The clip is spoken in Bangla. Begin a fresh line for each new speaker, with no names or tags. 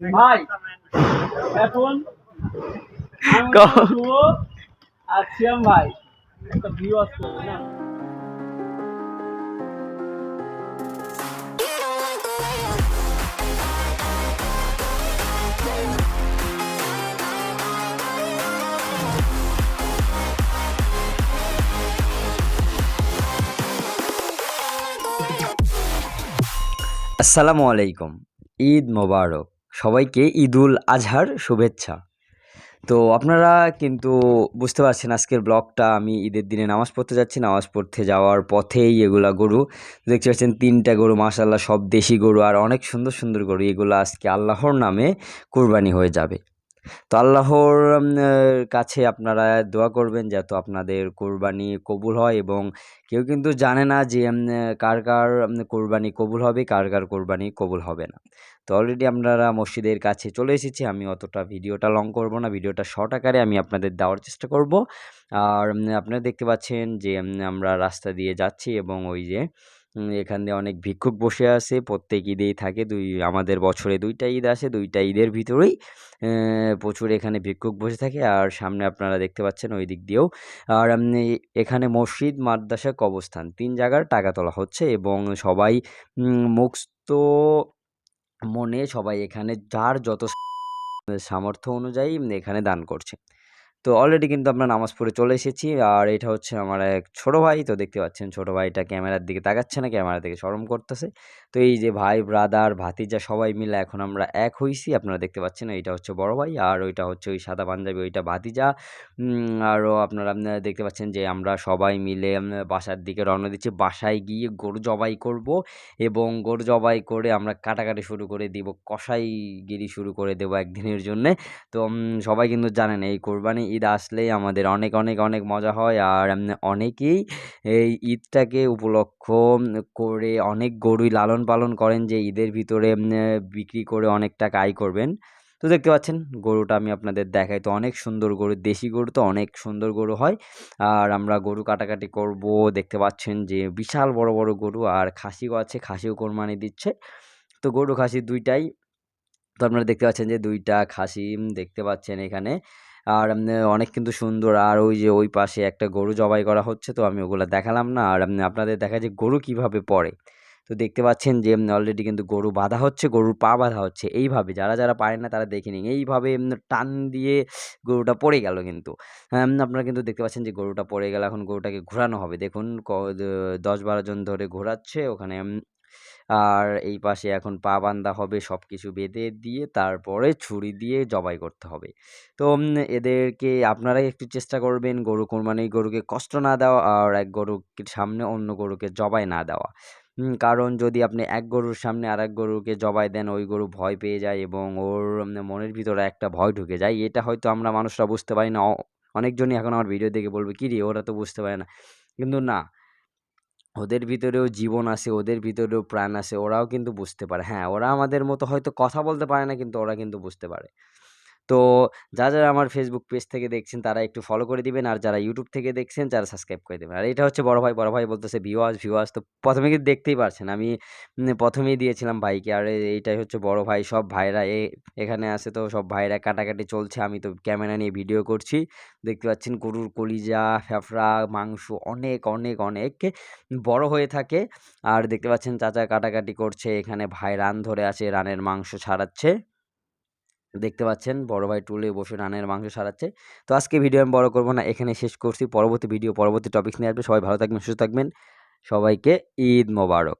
ভাই এখন আমি আর শ্যাম ভাই। একটা ভিউ আসছে না?
আসসালামু আলাইকুম। ঈদ মোবারক। সবাইকে ঈদুল আজহার শুভেচ্ছা। তো আপনারা কিন্তু বুঝতে পারছেন আজকের ব্লগটা, আমি ঈদের দিনে নামাজ পড়তে যাচ্ছি, নামাজ পড়তে যাওয়ার পথেই এগুলা গরু, দেখতে পাচ্ছেন তিনটা গরু মাসাল্লাহ সব দেশি গরু, আর অনেক সুন্দর সুন্দর গরু, এগুলো আজকে আল্লাহর নামে কুরবানি হয়ে যাবে। তো আল্লাহর কাছে আপনারা দোয়া করবেন যাতে আপনাদের কোরবানি কবুল হয় এবং কেউ কিন্তু জানে না যে কার কার কোরবানি কবুল হবে, কার কার কোরবানি কবুল হবে না। তো অলরেডি আপনারা মসজিদের কাছে চলে এসেছি, আমি অতটা ভিডিওটা লং করব না, ভিডিওটা শর্ট আকারে আমি আপনাদের দেওয়ার চেষ্টা করব। আর আপনারা দেখতে পাচ্ছেন যে আমরা রাস্তা দিয়ে যাচ্ছি এবং ওই যে এখান দিয়ে অনেক ভিক্ষুক বসে আছে। প্রত্যেক ঈদেই থাকে। দুই, আমাদের বছরে দুইটা ঈদ আসে। দুইটা ঈদের ভিতরেই প্রচুর এখানে ভিক্ষুক বসে থাকে। আর সামনে আপনারা দেখতে পাচ্ছেন ওই দিক দিয়েও। আর এখানে মসজিদ, মাদ্রাসা, কবরস্থান তিন জায়গার টাকা তোলা হচ্ছে এবং সবাই মুক্ত মনে সবাই এখানে যার যত সামর্থ্য অনুযায়ী এখানে দান করছে। তো অলরেডি কিন্তু আমরা নামাজ পড়ে চলে এসেছি। আর এটা হচ্ছে আমার এক ছোট ভাই, তো দেখতে পাচ্ছেন ছোট ভাইটা ক্যামেরার দিকে তাকাচ্ছে না, ক্যামেরা দিকে শরম করতেছে। তো এই যে ভাই ব্রাদার ভাতিজা সবাই মিলে এখন আমরা এক হইছি। আপনারা দেখতে পাচ্ছেন এইটা হচ্ছে বড় ভাই, আর ওইটা হচ্ছে ওই সাদা পাঞ্জাবি, ওইটা ভাতিজা। আরও আপনারা আপনারা দেখতে পাচ্ছেন যে আমরা সবাই মিলে বাসার দিকে রওনা দিচ্ছি। বাসায় গিয়ে গরু জবাই করব এবং গরু জবাই করে আমরা কাটাকাটি শুরু করে দিব কষাইগিরি শুরু করে দেবো একদিনের জন্যে। তো সবাই কিন্তু জানেন এই কোরবানি ঈদ আসলেই আমাদের অনেক অনেক অনেক মজা হয়। আর অনেকেই এই ঈদটাকে উপলক্ষ করে অনেক গরুই লালন পালন করেন যে ঈদের ভিতরে বিক্রি করে অনেক টাকা আয় করবেন। তো দেখতে পাচ্ছেন গরুটা আমি আপনাদের দেখাই। তো অনেক সুন্দর গরু, দেশি গরু তো অনেক সুন্দর গরু হয়। আর আমরা গরু কাটাকাটি করব, দেখতে পাচ্ছেন যে বিশাল বড় বড় গরু আর খাসিও আছে, খাসিও কোরবানি দিচ্ছে। তো গরু, খাসি দুইটাই। তো আপনারা দেখতে পাচ্ছেন যে দুইটা খাসি দেখতে পাচ্ছেন এখানে। আর অনেক কিন্তু সুন্দর। আর ওই যে ওই পাশে একটা গরু জবাই করা হচ্ছে, তো আমি ওগুলো দেখালাম না। আর আপনাদের দেখা যে গরু কীভাবে পড়ে। তো দেখতে পাচ্ছেন যে অলরেডি কিন্তু গরু বাঁধা হচ্ছে, গরুর পা বাঁধা হচ্ছে। এইভাবে যারা যারা পারেন না, তারা দেখে নিন। এইভাবে টান দিয়ে গরুটা পড়ে গেল কিন্তু। আপনারা কিন্তু দেখতে পাচ্ছেন যে গরুটা পড়ে গেল। এখন গরুটাকে ঘোরানো হবে। দেখুন দশ বারো জন ধরে ঘোরাচ্ছে। ওখানে আর এই পাশে এখন পা বান্ধা হবে সব কিছু বেঁধে দিয়ে তারপরে ছুরি দিয়ে জবাই করতে হবে। তো এদেরকে আপনারাই একটু চেষ্টা করবেন গরু কোরবানি গরুকে কষ্ট না দেওয়া আর এক গরুর সামনে অন্য গরুকে জবাই না দেওয়া। কারণ যদি আপনি এক গরুর সামনে আর এক গরুকে জবাই দেন, ওই গরু ভয় পেয়ে যায় এবং ওর মনের ভিতরে একটা ভয় ঢুকে যায়। এটা হয়তো আমরা মানুষরা বুঝতে পারি না। অনেকজনই এখন আমার ভিডিও দেখে বলবে, কি রে? ওরা তো বুঝতে পারে না। কিন্তু না। ওদের ভিতরেও জীবন আছে, ওদের ভিতরেও প্রাণ আছে, ওরাও কিন্তু বুঝতে পারে। হ্যাঁ ওরা আমাদের মতো হয়তো কথা বলতে পারে না, কিন্তু ওরা কিন্তু বুঝতে পারে। তো যারা যারা আমার ফেসবুক পেজ থেকে দেখছেন, তারা একটু ফলো করে দিবেন। আর যারা ইউটিউব থেকে দেখছেন, যারা সাবস্ক্রাইব করে দেবেন। আর এটা হচ্ছে বড় ভাই বড় ভাই বলতেছে ভিউয়ার্স ভিউয়ার্স তো প্রথমে কিন্তু দেখতেই পারছেন। আমি প্রথমেই দিয়েছিলাম ভাইকে। আর, এইটাই হচ্ছে বড় ভাই, সব ভাইরা এ, এখানে আছে তো, সব ভাইরা কাটাকাটি চলছে। আমি তো ক্যামেরা নিয়ে ভিডিও করছি। দেখতে পাচ্ছেন, গরুর কলিজা, ফ্যাফড়া, মাংস অনেক অনেক অনেক বড় হয়ে থাকে। আর দেখতে পাচ্ছেন, চাচা কাটাকাটি করছে। এখানে ভাই রান ধরে আছে রানের মাংস ছাড়াচ্ছে। দেখতে পাচ্ছেন, বড় ভাই টুলে বসে রানের মাংস সারাচ্ছে। তো আজকে ভিডিও আমি বড় করব না এখানে শেষ করছি। পরবর্তী ভিডিও, পরবর্তী টপিক নিয়ে আসবে। সবাই ভালো থাকবেন, সুস্থ থাকবেন। সবাইকে ঈদ মোবারক।